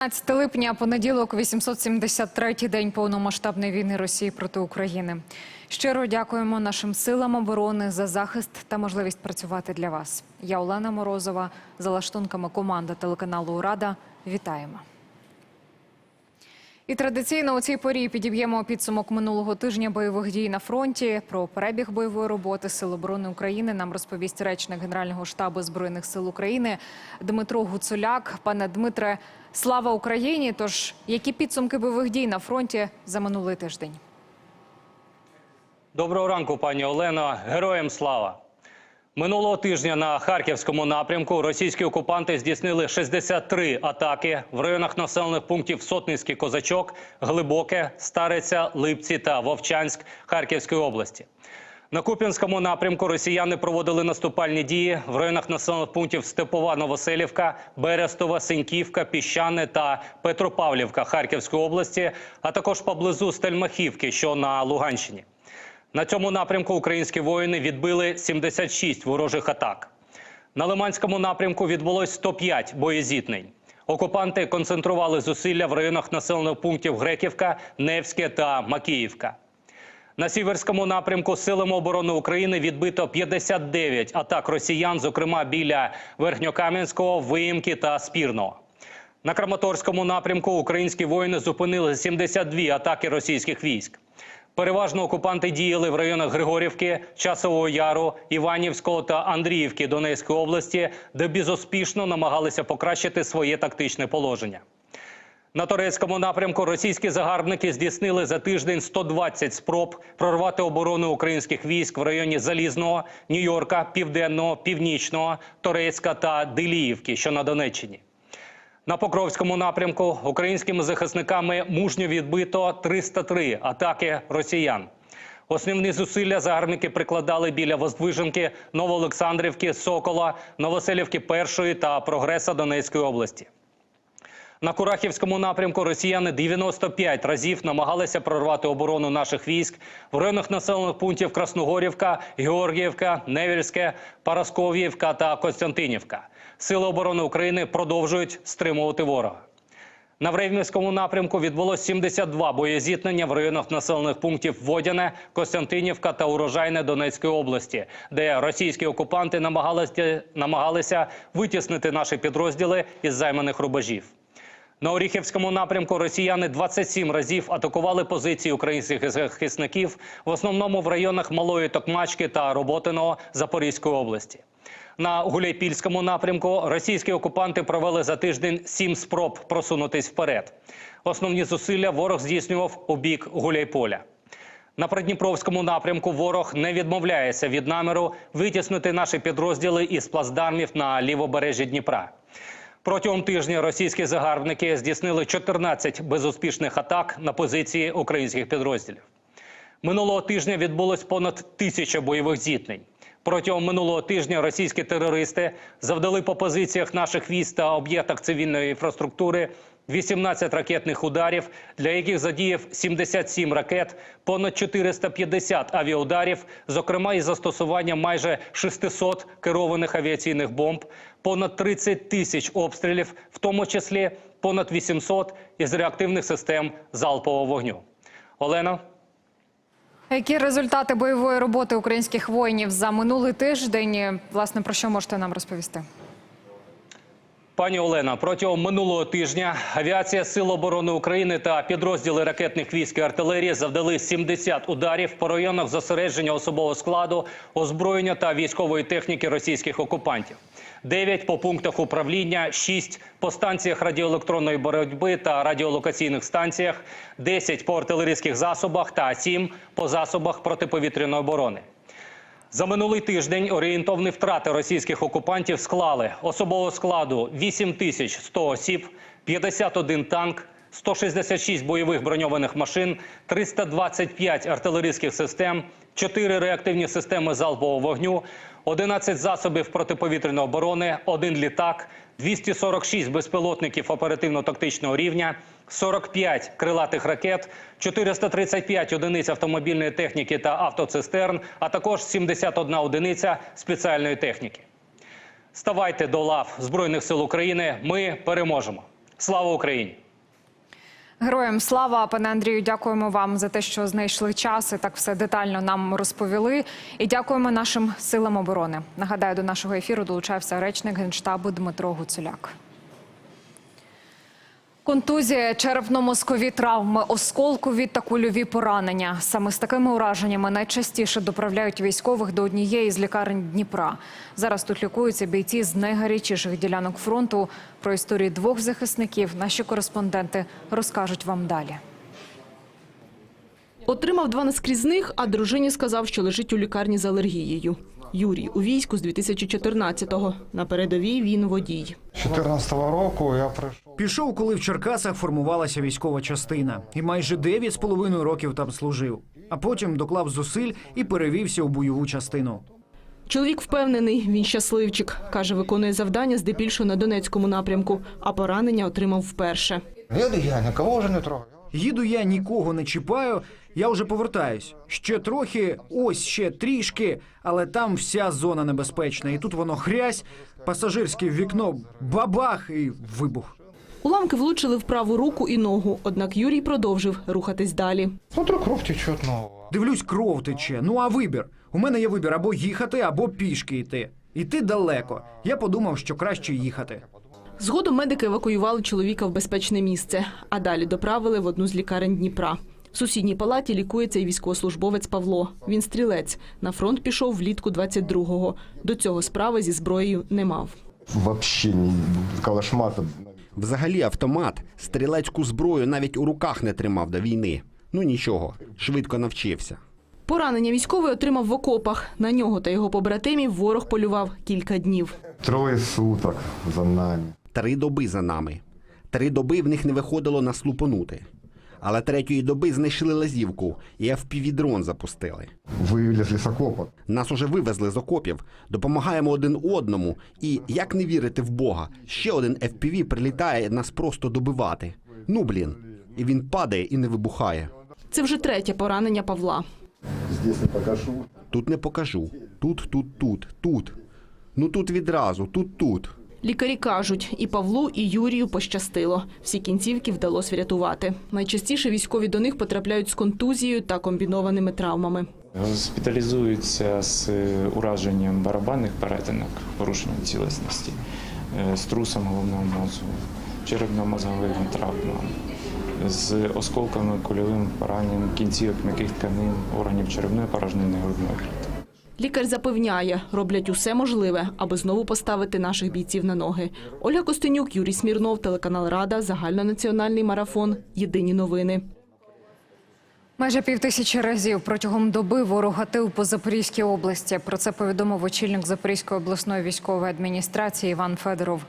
15 липня, понеділок, 873-й день повномасштабної війни Росії проти України. Щиро дякуємо нашим силам оборони за захист та можливість працювати для вас. Я Олена Морозова, за лаштунками команда телеканалу Урада. Вітаємо. І традиційно у цій порі підіб'ємо підсумок минулого тижня бойових дій на фронті. Про перебіг бойової роботи Сил оборони України нам розповість речник Генерального штабу збройних сил України Дмитро Гуцуляк. Пане Дмитре, слава Україні! Тож які підсумки бойових дій на фронті за минулий тиждень? Доброго ранку, пані Олено. Героям слава. Минулого тижня на харківському напрямку російські окупанти здійснили 63 атаки в районах населених пунктів Сотницький Козачок, Глибоке, Стариця, Липці та Вовчанськ Харківської області. На Куп'янському напрямку росіяни проводили наступальні дії в районах населених пунктів Степова, Новоселівка, Берестова, Синьківка, Піщане та Петропавлівка Харківської області, а також поблизу Стельмахівки, що на Луганщині. На цьому напрямку українські воїни відбили 76 ворожих атак. На Лиманському напрямку відбулось 105 боєзітнень. Окупанти концентрували зусилля в районах населених пунктів Греківка, Невське та Макіївка. На сіверському напрямку силами оборони України відбито 59 атак росіян, зокрема біля Верхньокам'янського, Виїмки та Спірного. На Краматорському напрямку українські воїни зупинили 72 атаки російських військ. Переважно окупанти діяли в районах Григорівки, Часового Яру, Іванівського та Андріївки Донецької області, де безуспішно намагалися покращити своє тактичне положення. На турецькому напрямку російські загарбники здійснили за тиждень 120 спроб прорвати оборону українських військ в районі Залізного, Нью-Йорка, Південного, Північного, Торецька та Деліївки, що на Донеччині. На Покровському напрямку українськими захисниками мужньо відбито 303 атаки росіян. Основні зусилля загарбники прикладали біля Воздвиженки, Новоолександрівки, Сокола, Новоселівки Першої та Прогреса Донецької області. На Курахівському напрямку росіяни 95 разів намагалися прорвати оборону наших військ в районах населених пунктів Красногорівка, Георгіївка, Невільське, Парасков'ївка та Костянтинівка. Сили оборони України продовжують стримувати ворога. На Времівському напрямку відбулось 72 боєзіткнення в районах населених пунктів Водяне, Костянтинівка та Урожайне Донецької області, де російські окупанти намагалися, намагалися витіснити наші підрозділи із займаних рубежів. На Оріхівському напрямку росіяни 27 разів атакували позиції українських захисників, в основному в районах Малої Токмачки та Роботиного Запорізької області. На Гуляйпільському напрямку російські окупанти провели за тиждень сім спроб просунутись вперед. Основні зусилля ворог здійснював у бік Гуляйполя. На Придніпровському напрямку ворог не відмовляється від наміру витіснити наші підрозділи із плацдармів на лівобережжі Дніпра. Протягом тижня російські загарбники здійснили 14 безуспішних атак на позиції українських підрозділів. Минулого тижня відбулось понад тисяча бойових зіткнень. Протягом минулого тижня російські терористи завдали по позиціях наших військ та об'єктах цивільної інфраструктури 18 ракетних ударів, для яких задіяв 77 ракет, понад 450 авіаударів, зокрема із застосуванням майже 600 керованих авіаційних бомб, понад 30 тисяч обстрілів, в тому числі понад 800 із реактивних систем залпового вогню. Олена. Які результати бойової роботи українських воїнів за минулий тиждень? Власне, про що можете нам розповісти? Пані Олена, протягом минулого тижня авіація Сил оборони України та підрозділи ракетних військ і артилерії завдали 70 ударів по районах зосередження особового складу, озброєння та військової техніки російських окупантів. 9 по пунктах управління, 6 по станціях радіоелектронної боротьби та радіолокаційних станціях, 10 по артилерійських засобах та 7 по засобах протиповітряної оборони. За минулий тиждень орієнтовні втрати російських окупантів склали особового складу 8100 осіб, 51 танк, 166 бойових броньованих машин, 325 артилерійських систем, 4 реактивні системи залпового вогню, 11 засобів протиповітряної оборони, 1 літак, 246 безпілотників оперативно-тактичного рівня, 45 крилатих ракет, 435 одиниць автомобільної техніки та автоцистерн, а також 71 одиниця спеціальної техніки. Ставайте до лав Збройних сил України. Ми переможемо. Слава Україні! Героям слава, пане Андрію, дякуємо вам за те, що знайшли час і так все детально нам розповіли. І дякуємо нашим силам оборони. Нагадаю, до нашого ефіру долучався речник генштабу Дмитро Гуцуляк. Контузія, черепно-мозкові травми, осколкові та кульові поранення. Саме з такими ураженнями найчастіше доправляють військових до однієї з лікарень Дніпра. Зараз тут лікуються бійці з найгарячіших ділянок фронту. Про історії двох захисників наші кореспонденти розкажуть вам далі. Отримав два наскрізних, а дружині сказав, що лежить у лікарні з алергією. Юрій у війську з 2014-го. На передовій він водій. 14-го року я прийшов. Пішов, коли в Черкасах формувалася військова частина, і майже 9 з половиною років там служив. А потім доклав зусиль і перевівся у бойову частину. Чоловік впевнений, він щасливчик. Каже, виконує завдання здебільшого на Донецькому напрямку, а поранення отримав вперше. Їду я, нікого вже не трогаю. Їду я нікого не чіпаю, я вже повертаюсь. Ще трохи, ось ще трішки, але там вся зона небезпечна. І тут воно хрясь, пасажирське вікно, бабах і вибух. Уламки влучили в праву руку і ногу, однак Юрій продовжив рухатись далі. Смотрю, кров течет нова. Дивлюсь, кров тече. Ну а вибір? У мене є вибір або їхати, або пішки йти. Іти далеко. Я подумав, що краще їхати. Згодом медики евакуювали чоловіка в безпечне місце, а далі доправили в одну з лікарень Дніпра. В сусідній палаті лікується і військовослужбовець Павло. Він стрілець. На фронт пішов влітку 22-го. До цього справи зі зброєю не мав. Вообще не калашмата. Взагалі автомат, стрілецьку зброю навіть у руках не тримав до війни. Ну нічого, швидко навчився. Поранення військовий отримав в окопах. На нього та його побратимів ворог полював кілька днів. Трое суток за нами. Три доби за нами. Три доби в них не виходило нас лупанути. Але третьої доби знайшли лазівку і FPV-дрон запустили. Вывели с лесокопа. Нас уже вивезли з окопів, допомагаємо один одному. І як не вірити в Бога, ще один FPV прилітає нас просто добивати. Ну блін. І він падає і не вибухає. Це вже третє поранення Павла. Здесь не покажу. Тут не покажу. Тут, тут, тут, тут. Ну тут відразу, тут, тут. Лікарі кажуть, і Павлу, і Юрію пощастило. Всі кінцівки вдалося врятувати. Найчастіше військові до них потрапляють з контузією та комбінованими травмами. Госпіталізуються з ураженням барабанних перетинок, порушенням цілісності, е, струсом головного мозку, черепно-мозговими травмами, з осколками, кульовим пораненням кінцівок м'яких тканин, органів черевної порожнини грудної. Лікар запевняє, роблять усе можливе, аби знову поставити наших бійців на ноги. Оля Костенюк, Юрій Смірнов, телеканал Рада, загальнонаціональний марафон. Єдині новини. Майже півтисячі разів протягом доби ворог гатив по Запорізькій області. Про це повідомив очільник Запорізької обласної військової адміністрації Іван Федоров.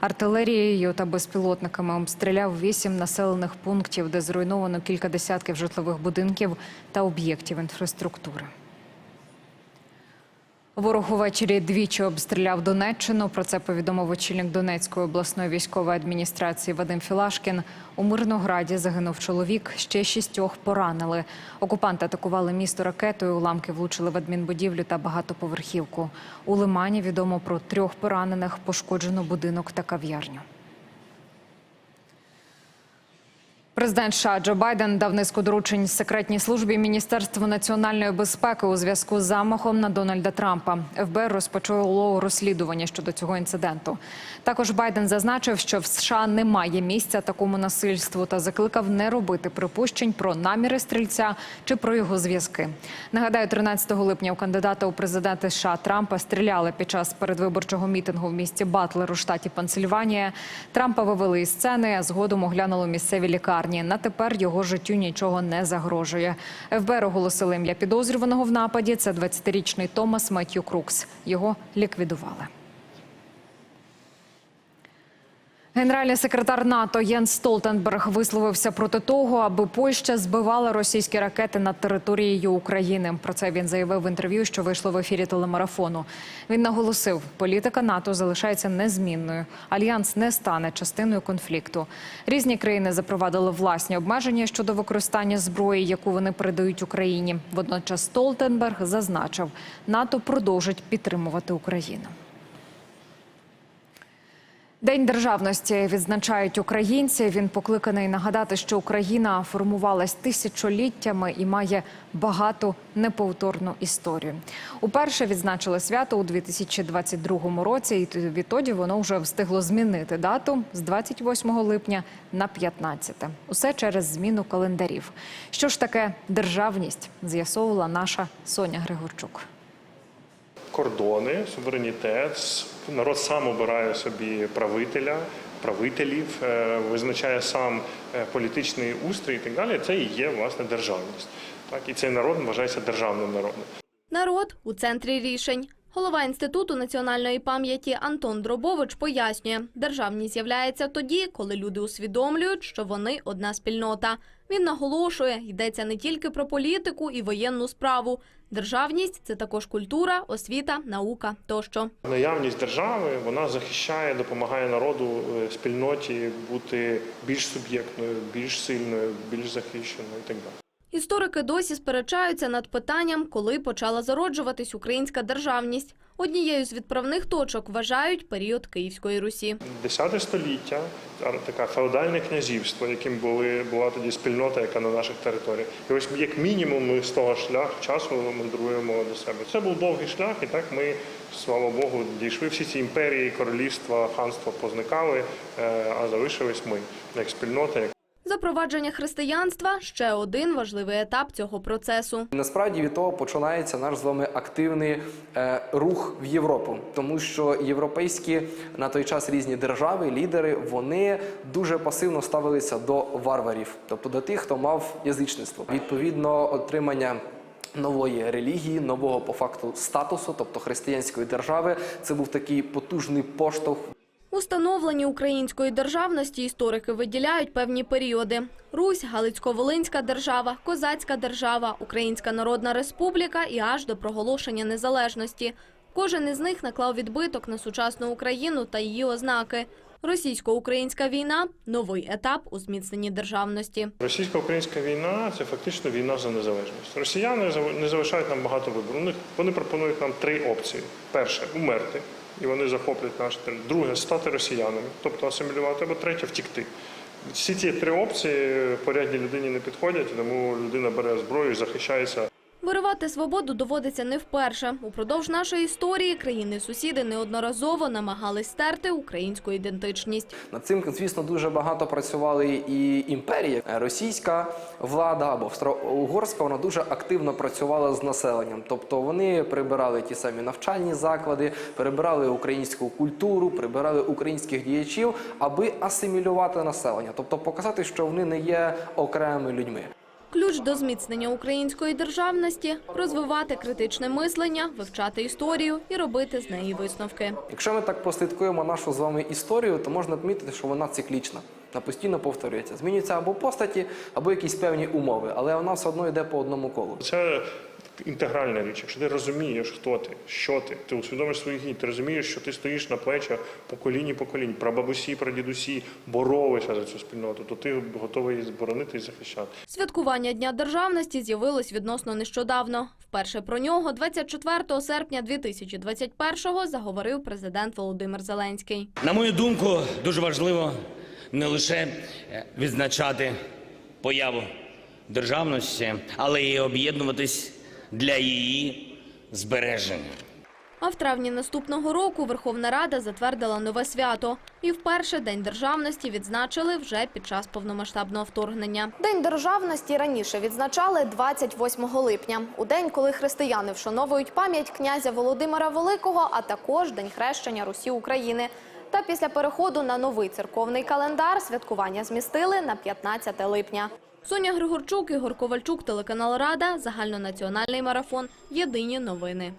Артилерією та безпілотниками обстріляв вісім населених пунктів, де зруйновано кілька десятків житлових будинків та об'єктів інфраструктури. Ворог увечері двічі обстріляв Донеччину. Про це повідомив очільник Донецької обласної військової адміністрації Вадим Філашкін. У Мирнограді загинув чоловік, ще шістьох поранили. Окупанти атакували місто ракетою. Уламки влучили в адмінбудівлю та багатоповерхівку. У Лимані відомо про трьох поранених, пошкоджено будинок та кав'ярню. Президент США Джо Байден дав низку доручень секретній службі Міністерства національної безпеки у зв'язку з замахом на Дональда Трампа. ФБР розпочало розслідування щодо цього інциденту. Також Байден зазначив, що в США немає місця такому насильству та закликав не робити припущень про наміри стрільця чи про його зв'язки. Нагадаю, 13 липня у кандидата у президенти США Трампа стріляли під час передвиборчого мітингу в місті Батлер у штаті Пенсильванія. Трампа вивели із сцени, а згодом оглянули місцеві лікарні. На тепер його життю нічого не загрожує. ФБР оголосили ім'я підозрюваного в нападі. Це 20-річний Томас Меттю Крукс. Його ліквідували. Генеральний секретар НАТО Єнс Столтенберг висловився проти того, аби Польща збивала російські ракети над територією України. Про це він заявив в інтерв'ю, що вийшло в ефірі телемарафону. Він наголосив, політика НАТО залишається незмінною. Альянс не стане частиною конфлікту. Різні країни запровадили власні обмеження щодо використання зброї, яку вони передають Україні. Водночас Столтенберг зазначив, НАТО продовжить підтримувати Україну. День державності відзначають українці. Він покликаний нагадати, що Україна формувалась тисячоліттями і має багату неповторну історію. Уперше відзначили свято у 2022 році, і відтоді воно вже встигло змінити дату з 28 липня на 15. Усе через зміну календарів. Що ж таке державність? З'ясовувала наша Соня Григорчук. Кордони, суверенітет. Народ сам обирає собі правителя, правителів, е, визначає сам е, політичний устрій і так далі. Це і є власне державність. Так і цей народ вважається державним народом. Народ у центрі рішень. Голова інституту національної пам'яті Антон Дробович пояснює, державність з'являється тоді, коли люди усвідомлюють, що вони одна спільнота. Він наголошує, йдеться не тільки про політику і воєнну справу. Державність це також культура, освіта, наука тощо. Наявність держави вона захищає, допомагає народу е, спільноті бути більш суб'єктною, більш сильною, більш захищеною і так далі. Історики досі сперечаються над питанням, коли почала зароджуватись українська державність. Однією з відправних точок вважають період Київської Русі. Десяте століття а, таке феодальне князівство, яким були була тоді спільнота, яка на наших територіях. І ось як мінімум ми з того шлях часу мандруємо до себе. Це був довгий шлях, і так ми, слава Богу, дійшли. Всі ці імперії, королівства, ханства позникали, е, а залишились ми як спільнота. Запровадження християнства ще один важливий етап цього процесу. Насправді від того починається наш з вами активний е, рух в Європу, тому що європейські на той час різні держави, лідери, вони дуже пасивно ставилися до варварів, тобто до тих, хто мав язичництво. Відповідно, отримання. Нової релігії, нового по факту статусу, тобто християнської держави, це був такий потужний поштовх У становленні української державності історики виділяють певні періоди: Русь, Галицько-Волинська держава, Козацька держава, Українська Народна Республіка і аж до проголошення незалежності. Кожен із них наклав відбиток на сучасну Україну та її ознаки. Російсько-українська війна новий етап у зміцненні державності. Російсько-українська війна це фактично війна за незалежність. Росіяни не залишають нам багато вибору. Вони пропонують нам три опції: перше умерти, і вони захоплять наш територію. Друге стати росіянами, тобто асимілювати, або третє втікти. Всі ці три опції порядній людині не підходять, тому людина бере зброю і захищається Виривати свободу доводиться не вперше. Упродовж нашої історії країни-сусіди неодноразово намагались стерти українську ідентичність. Над цим, звісно, дуже багато працювали і імперії. Російська влада або австро-угорська вона дуже активно працювала з населенням. Тобто вони прибирали ті самі навчальні заклади, прибирали українську культуру, прибирали українських діячів, аби асимілювати населення, тобто показати, що вони не є окремими людьми. Ключ до зміцнення української державності розвивати критичне мислення, вивчати історію і робити з неї висновки. Якщо ми так прослідкуємо нашу з вами історію, то можна відмітити, що вона циклічна. Вона постійно повторюється. Змінюються або постаті, або якісь певні умови, але вона все одно йде по одному колу. Це інтегральна річ. Якщо ти розумієш, хто ти, що ти, ти усвідомиш свою гідність, ти розумієш, що ти стоїш на плечах поколінь і поколінь, прабабусі, прадідусі боролися за цю спільноту, то ти готовий її зборонити і захищати. Святкування Дня державності з'явилось відносно нещодавно. Вперше про нього 24 серпня 2021-го заговорив президент Володимир Зеленський. На мою думку, дуже важливо не лише е, відзначати появу державності, але й об'єднуватись для її збереження. А в травні наступного року Верховна Рада затвердила нове свято. І вперше День державності відзначили вже під час повномасштабного вторгнення. День державності раніше відзначали 28 липня, у день, коли християни вшановують пам'ять князя Володимира Великого, а також День хрещення Русі України. Та після переходу на новий церковний календар святкування змістили на 15 липня. Соня Григорчук, Ігор Ковальчук, телеканал Рада, загальнонаціональний марафон. Єдині новини.